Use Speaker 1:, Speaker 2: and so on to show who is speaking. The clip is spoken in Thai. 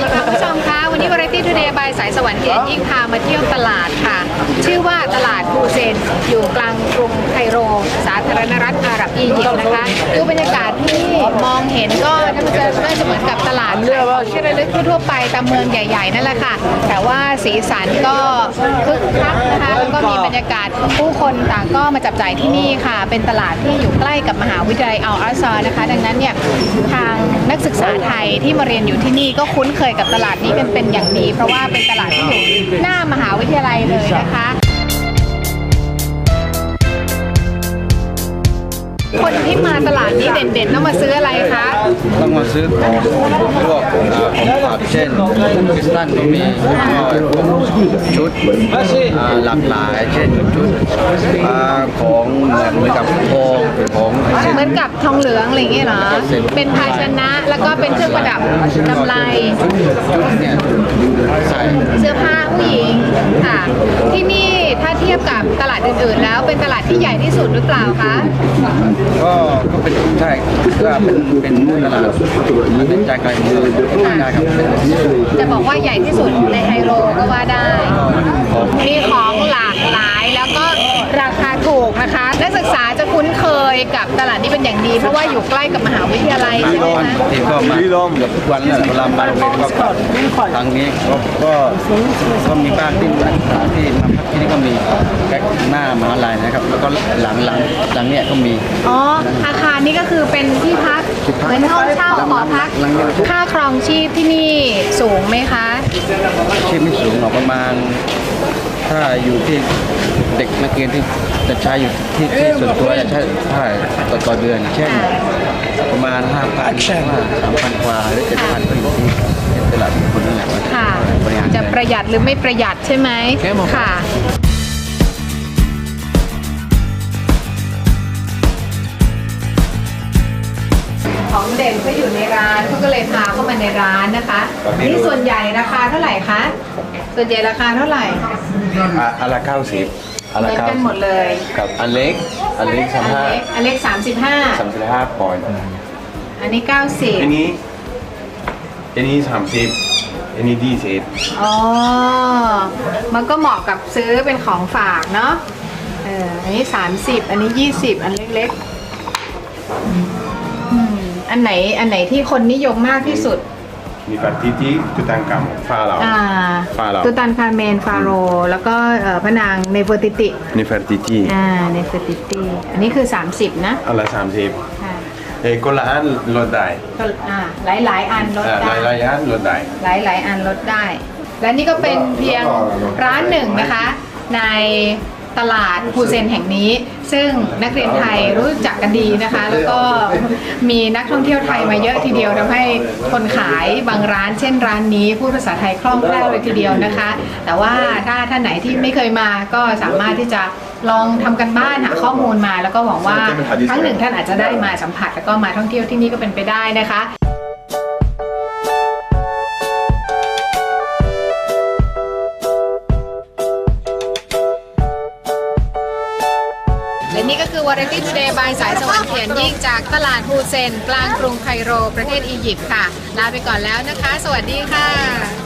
Speaker 1: ดีค่ะคุณผู้ชมคะวันนี้ว Variety Today บายสายสวรรค์เกียรติงพามาเที่ยวตลาดค่ะ ชื่อว่าตลาดบูเซนอยู่กลางกรุง ไคโร สาธารณรัฐอาหรับอียิปต์นะคะดูบรรยากาศที่มองเห็นก็น่าจะน่าจะเหมือนกับตลาดขายของที่ระลึกทั่วไปตามเมืองใหญ่ ๆ นั่นแหละค่ะ แต่ว่าสีสันก็คึกคักนะคะแล้วก็มีบรรยากาศผู้คนต่างก็มาจับจ่ายที่นี่ค่ะ เป็นตลาดที่อยู่ใกล้กับมหาวิทยาลัยอัลอาซอร์นะคะ ดังนั้นเนี่ยทางนักศึกษาไทยที่มาเรียนอยู่ที่นี่ก็คุ้นเคยกับตลาดนี้กันเป็นอย่างดี เพราะว่าเป็นตลาดที่อยู่หน้ามหาวิทยาลัยเลยนะคะ ที่มาตลาดนี้เด่นๆต้องมาซื้ออะไรคะ
Speaker 2: ต้องมาซื้อของพวกอ่าของฝากเช่นคริสตันก็มีก็พวกชุดอ่าหลากหลายเช่นชุดอ่าของเหมือนกับทองของเช่น
Speaker 1: เหมือนกับทองเหลืองอะไรอย่างเงี้ยเหรอเป็นภาชนะแล้วก็เป็นเครื่องประดับกำไร
Speaker 2: ชุดเนี่ยใส่
Speaker 1: เสื้อผ้าผู้หญิงค่ะ ที่นี่ถ้าเทียบกับตลาดอื่นๆ แล้วเป็นตลาดที่ใหญ่ที่สุดหรือเปล่าคะ
Speaker 2: ก็ก็เป็นใช่ก็เป็นเป็นตลาดมันเป็นใจกลางเมืองได้ครับเป็น
Speaker 1: จะบอกว่าใหญ่ที่สุดในไฮโรก็ว่าได้
Speaker 2: ของ
Speaker 1: มีของหลากหลายแล้วก็ราคาถูกนะคะ นักศึกษาจะคุ้นเคยกับตลาดนี้เป็นอย่างดี เพราะว่าอยู่ใกล้กับมหาวิทยาลัยใช่ไหม
Speaker 2: วัน
Speaker 1: คะ
Speaker 2: ที่ก็มาเกือบทุกวันแหละเวลามาโรงเรียนก็ทางนี้ก็ก็ก็มีบ้านที่นักศึกษาที่มาพักที่นี่ก็มีแค่หน้ามหาลัยนะครับ แล้วก็หลังหลังหลังเนี้ยก็มี
Speaker 1: อ๋อ อาคารนี้ก็คือเป็นที่พัก เหมือนห้องเช่าหอพัก
Speaker 2: หลังเดียว
Speaker 1: ค่าครองชีพที่นี่สูงไหมคะ
Speaker 2: ชีพไม่สูงหรอกประมาณ ถ้าอยู่ที่เด็กนักเรียนที่จะใช้อยู่ที่ที่ส่วนตัวจะใช้เท่าไหร่ต่อต่อเดือน เช่น ประมาณห้าพันสามพันกว่าหรือเจ็ดพันก็อยู่ที่ที่ตลาดคนนั่นแหละ
Speaker 1: ค่ะ
Speaker 2: บริหาร
Speaker 1: จะประหยัดหรือไม่ประหยัดใช่ไหม
Speaker 2: แค่หมด
Speaker 1: ค่ะ พาเข้ามาในร้านนะคะนี่ส่วนใหญ่ราคาเท่าไหร่คะส่วนใหญ่ราคาเท่าไหร่
Speaker 3: อะอันละเก้าสิบอัน
Speaker 1: เห
Speaker 3: ละ
Speaker 1: มือน
Speaker 3: เก้า
Speaker 1: กันหมดเลย
Speaker 3: กับอันเล็กอันเล็กสาม
Speaker 1: อัน
Speaker 3: ห้า
Speaker 1: เล็กอันเล็กสามสิบห้า
Speaker 3: สามสิบห้าปอนด์
Speaker 1: อันนี้เก้าสิบ
Speaker 3: อันนี้อันนี้สามสิบอันนี้ดีสิบ
Speaker 1: อ๋อมันก็เหมาะกับซื้อเป็นของฝากเนาะเอออันนี้30อันนี้20อันเล็กๆ อืมอันไหนอันไหนที่คนนิยมมากที่สุด
Speaker 3: มีปาติติตุตังกัมฟ้าเรา
Speaker 1: อ่า
Speaker 3: ฟาโรห์
Speaker 1: ตุตันคาเมนฟาโรห์แล้วก็เอ่อพระนางเนเฟอร์ติติ
Speaker 3: นิเฟอร์ติติ
Speaker 1: อ่าเนเฟอร์ติติอันนี้คือ 30 นะ
Speaker 3: อันละสามสิบ
Speaker 1: ค่ะ
Speaker 3: เอ้ยคนละอันลดได้
Speaker 1: ก็อ่าหลายหลายๆอันลด
Speaker 3: อ่า
Speaker 1: ได้
Speaker 3: หลายๆอันลดได้
Speaker 1: หลายหลายๆอันลดได้ และนี่ก็เป็นเพียงร้านหนึ่งนะคะ ในตลาดฮูเซนแห่งนี้ ซึ่งนักเรียนไทยรู้จักกันดีนะคะ แล้วก็มีนักท่องเที่ยวไทยมาเยอะทีเดียวทำให้คนขายบางร้าน เช่นร้านนี้พูดภาษาไทยคล่องแคล่วเลยทีเดียวนะคะ แต่ว่าถ้าท่านไหนที่ไม่เคยมาก็สามารถที่จะลองทำกันบ้านหาข้อมูลมา แล้วก็หวังว่าครั้งหนึ่งท่านอาจจะได้มาสัมผัสแล้วก็มาท่องเที่ยวที่นี่ก็เป็นไปได้นะคะ และนี่ก็คือ Variety Today by สายสวรรค์เขียนยิ่งจากตลาดฮูเซน กลางกรุงไคโรประเทศอียิปต์ค่ะ ลาไปก่อนแล้วนะคะ สวัสดีค่ะ